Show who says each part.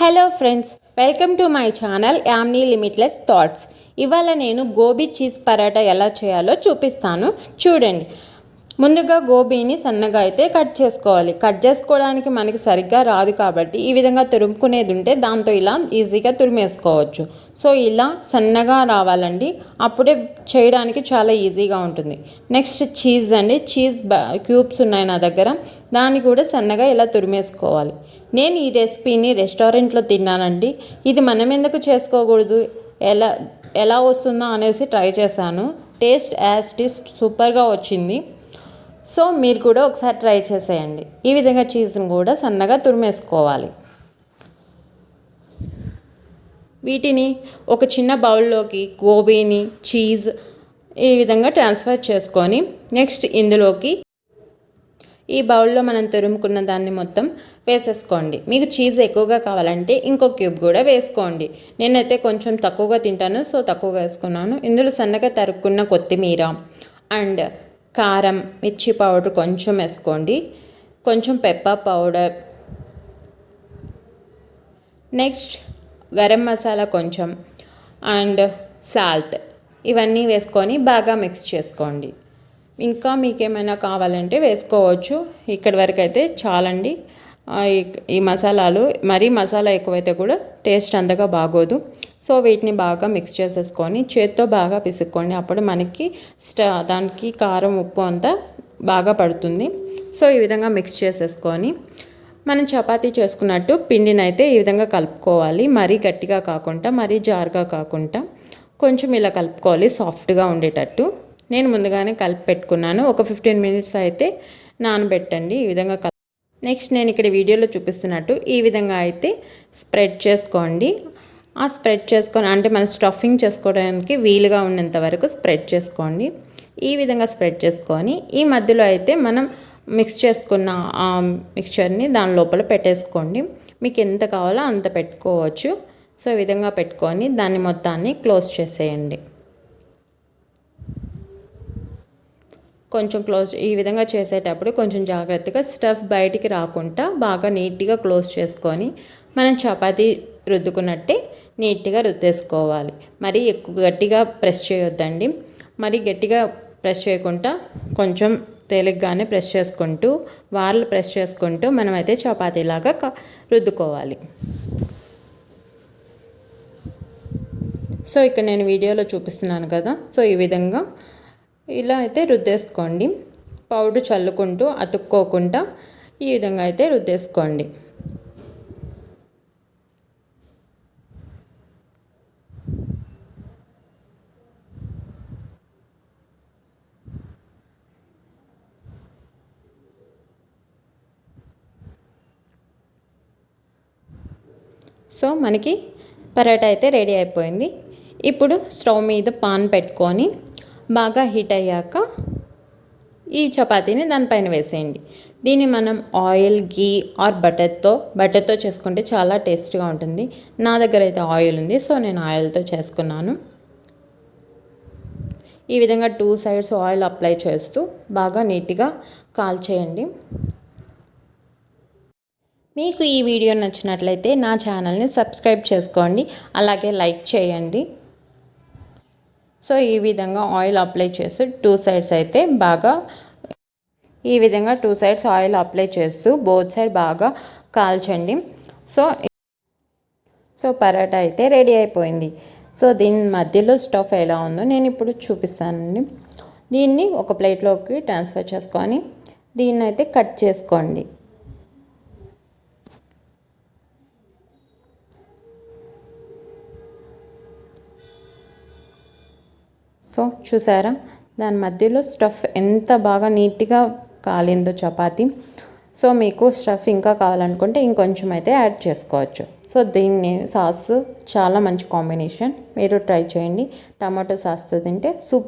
Speaker 1: Hello friends welcome to my channel Yamini limitless thoughts. ఇవాళ నేను gobi cheese paratha ఎలా చేయాలో చూపిస్తాను. చూడండి. ముందుగా గోబీని సన్నగా అయితే కట్ చేసుకోవాలి. కట్ చేసుకోవడానికి మనకి సరిగ్గా రాదు కాబట్టి ఈ విధంగా తురుముకునేది ఉంటే దాంతో ఇలా ఈజీగా తురిమేసుకోవచ్చు. సో ఇలా సన్నగా రావాలండి. అప్పుడే చేయడానికి చాలా ఈజీగా ఉంటుంది. నెక్స్ట్ చీజ్ అండి. చీజ్ క్యూబ్స్ ఉన్నాయి నా దగ్గర. దాన్ని కూడా సన్నగా ఇలా తురిమేసుకోవాలి. నేను ఈ రెసిపీని రెస్టారెంట్లో తిన్నానండి. ఇది మనం ఎందుకు చేసుకోకూడదు? ఎలా ఎలా వస్తుందో అనేసి ట్రై చేశాను. టేస్ట్ యాజ్ టేస్ట్ సూపర్గా వచ్చింది. సో మీరు కూడా ఒకసారి ట్రై చేసేయండి. ఈ విధంగా చీజ్ని కూడా సన్నగా తురిమేసుకోవాలి. వీటిని ఒక చిన్న బౌల్లోకి గోబీని చీజ్ ఈ విధంగా ట్రాన్స్ఫర్ చేసుకొని నెక్స్ట్ ఇందులోకి ఈ బౌల్లో మనం తురుముకున్న దాన్ని మొత్తం వేసేసుకోండి. మీకు చీజ్ ఎక్కువగా కావాలంటే ఇంకో క్యూబ్ కూడా వేసుకోండి. నేనైతే కొంచెం తక్కువగా తింటాను సో తక్కువగా వేసుకున్నాను. ఇందులో సన్నగా తరుక్కున్న కొత్తిమీర అండ్ కారం మిర్చి పౌడర్ కొంచెం వేసుకోండి. కొంచెం pepper powder next garam masala కొంచెం అండ్ సాల్ట్ ఇవన్నీ వేసుకొని బాగా మిక్స్ చేసుకోండి. ఇంకా మీకేమైనా కావాలంటే వేసుకోవచ్చు. ఇక్కడి వరకు అయితే చాలండి. ఈ మసాలాలు మరీ మసాలా ఎక్కువైతే కూడా టేస్ట్ అంతగా బాగోదు. సో వీటిని బాగా మిక్స్ చేసేసుకొని చేత్తో బాగా పిసుక్కోండి అప్పుడు మనకి స్టా దానికి కారం ఉప్పు అంతా బాగా పడుతుంది. సో ఈ విధంగా మిక్స్ చేసేసుకొని మనం చపాతీ చేసుకున్నట్టు పిండిని అయితే ఈ విధంగా కలుపుకోవాలి. మరీ గట్టిగా కాకుండా మరీ జారుగా కాకుండా కొంచెం ఇలా కలుపుకోవాలి సాఫ్ట్గా ఉండేటట్టు. నేను ముందుగానే కలిపి పెట్టుకున్నాను. ఒక ఫిఫ్టీన్ మినిట్స్ అయితే నానబెట్టండి ఈ విధంగా నెక్స్ట్ నేను ఇక్కడ వీడియోలో చూపిస్తున్నట్టు ఈ విధంగా అయితే స్ప్రెడ్ చేసుకోండి. ఆ స్ప్రెడ్ చేసుకొని అంటే మనం స్టఫింగ్ చేసుకోవడానికి వీలుగా ఉన్నంత వరకు స్ప్రెడ్ చేసుకోండి. ఈ విధంగా స్ప్రెడ్ చేసుకొని ఈ మధ్యలో అయితే మనం మిక్స్ చేసుకున్న ఆ మిక్చర్ని దాని లోపల పెట్టేసుకోండి. మీకు ఎంత కావాలో అంత పెట్టుకోవచ్చు. సో ఈ విధంగా పెట్టుకొని దాన్ని మొత్తాన్ని క్లోజ్ చేసేయండి. కొంచెం క్లోజ్ ఈ విధంగా చేసేటప్పుడు కొంచెం జాగ్రత్తగా స్టఫ్ బయటికి రాకుండా బాగా నీట్గా క్లోజ్ చేసుకొని మనం చపాతీ రుద్దుకున్నట్టే నీట్గా రుద్దేసుకోవాలి. మరి ఎక్కువ గట్టిగా ప్రెస్ చేయొద్దండి. మరి గట్టిగా ప్రెస్ చేయకుండా కొంచెం తేలిగ్గానే ప్రెస్ చేసుకుంటూ వార్లు ప్రెస్ చేసుకుంటూ మనమైతే చపాతీలాగా రుద్దుకోవాలి. సో ఇక్కడ నేను వీడియోలో చూపిస్తున్నాను కదా. సో ఈ విధంగా ఇలా అయితే రుద్దేసుకోండి. పౌడర్ చల్లుకుంటూ అతుక్కోకుండా ఈ విధంగా అయితే రుద్దేసుకోండి. సో మనకి పరాటా అయితే రెడీ అయిపోయింది. ఇప్పుడు స్టవ్ మీద పాన్ పెట్టుకొని బాగా హీట్ అయ్యాక ఈ చపాతీని దానిపైన వేసేయండి. దీన్ని మనం ఆయిల్ గీ ఆర్ బటర్తో బటర్తో చేసుకుంటే చాలా టేస్ట్గా ఉంటుంది. నా దగ్గర అయితే ఆయిల్ ఉంది సో నేను ఆయిల్తో చేసుకున్నాను. ఈ విధంగా టూ సైడ్స్ ఆయిల్ అప్లై చేస్తూ బాగా నీట్గా కాల్చేయండి. మీకు ఈ వీడియో నచ్చినట్లయితే నా ఛానల్ని సబ్స్క్రైబ్ చేసుకోండి అలాగే లైక్ చేయండి. సో ఈ విధంగా ఆయిల్ అప్లై చేస్తూ టూ సైడ్స్ అయితే బాగా ఈ విధంగా టూ సైడ్స్ ఆయిల్ అప్లై చేస్తూ బోత్ సైడ్ బాగా కాల్చండి. సో సో పరాటా అయితే రెడీ అయిపోయింది. సో దీని మధ్యలో స్టఫ్ ఎలా ఉందో నేను ఇప్పుడు చూపిస్తానండి. దీన్ని ఒక ప్లేట్లోకి ట్రాన్స్ఫర్ చేసుకొని దీన్ని అయితే కట్ చేసుకోండి. సో చూసారా? దాని మధ్యలో స్టఫ్ ఎంత బాగా నీట్గా కాలిందో చపాతి. సో మీకు స్టఫ్ ఇంకా కావాలనుకుంటే ఇంకొంచెం అయితే యాడ్ చేసుకోవచ్చు. సో దీన్ని సాస్ చాలా మంచి కాంబినేషన్. మీరు ట్రై చేయండి. టమాటో సాస్తో తింటే సూప్